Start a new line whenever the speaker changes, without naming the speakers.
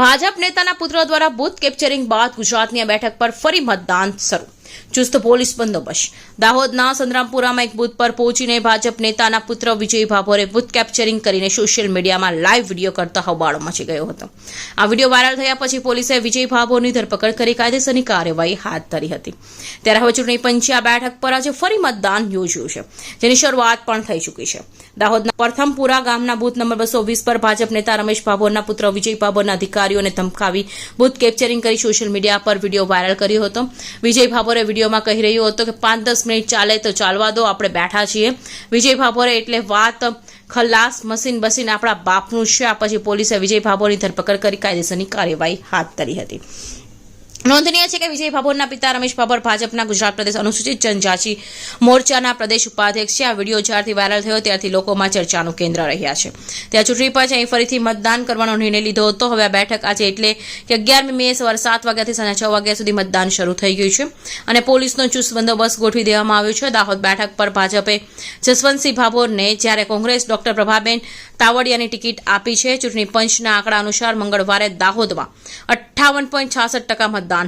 ભાજપ નેતાના પુત્ર દ્વારા બુથ કેપ્ચરિંગ બાદ ગુજરાતની આ બેઠક પર ફરી મતદાન શરૂ. ચુસ્ત પોલીસ બંદોબસ્ત. દાહોદના સંતરામપુરામાં એક બૂથ પર પહોંચીને ભાજપ નેતાના પુત્ર વિજય ભાભોરે બૂથ કેપ્ચરિંગ કરીને સોશિયલ મીડિયામાં લાઈવ વીડિયો કરતા હોબાળો મચી ગયો હતો. આ વીડિયો વાયરલ થયા પછી પોલીસે વિજય ભાભોરની ધરપકડ કરી કાયદેસરની કાર્યવાહી હાથ ધરી હતી. ત્યારે હવે ચૂંટણી પંચે આ બેઠક પર આજે ફરી મતદાન યોજ્યું છે, જેની શરૂઆત પણ થઈ ચૂકી છે. દાહોદના પ્રથમપુરા ગામના બૂથ નંબર બસો વીસ પર ભાજપ નેતા રમેશ ભાભોરના પુત્ર વિજય ભાભોરના અધિકારીઓને ધમકાવી બૂથ કેપ્ચરિંગ કરી સોશિયલ મીડિયા પર વીડિયો વાયરલ કર્યો હતો. વિજય ભાભોરે વિડીયોમાં કહી રહ્યો હતો કે પાંચ દસ મિનિટ ચાલે તો ચાલવા દો, આપણે બેઠા છીએ. વિજય ભાભોરે એટલે વાત ખલ્લાસ મશીન બસીન આપણા બાપનું છે. આ પછી પોલીસે વિજય ભાભોરની ધરપકડ કરી કાયદેસરની કાર્યવાહી હાથ ધરી હતી. નોંધનીય છે કે વિજય ભાભોરના પિતા રમેશ ભાભોર ભાજપના ગુજરાત પ્રદેશ અનુસૂચિત જનજાતિ મોરચાના પ્રદેશ ઉપાધ્યક્ષ છે. આ વીડિયો જ્યારથી વાયરલ થયો ત્યારથી લોકોમાં ચર્ચાનું કેન્દ્ર રહ્યા છે. ત્યાં ચૂંટણી પંચે અહીં ફરીથી મતદાન કરવાનો નિર્ણય લીધો હતો. હવે આ બેઠક આજે એટલે કે અગિયારમી મે સવારે સાત વાગ્યાથી સાંજે છ વાગ્યા સુધી મતદાન શરૂ થઈ ગયું છે. અને પોલીસનો ચુસ્ત બંદોબસ્ત ગોઠવી દેવામાં આવ્યો છે. દાહોદ બેઠક પર ભાજપે જસવંતસિંહ ભાભોરને જ્યારે કોંગ્રેસ ડોક્ટર પ્રભાબેન તાવડિયાની ટિકિટ આપી છે. ચૂંટણી પંચના આંકડા અનુસાર મંગળવારે દાહોદમાં અઠ્ઠાવન પોઈન્ટ છાસઠ ટકા મતદાન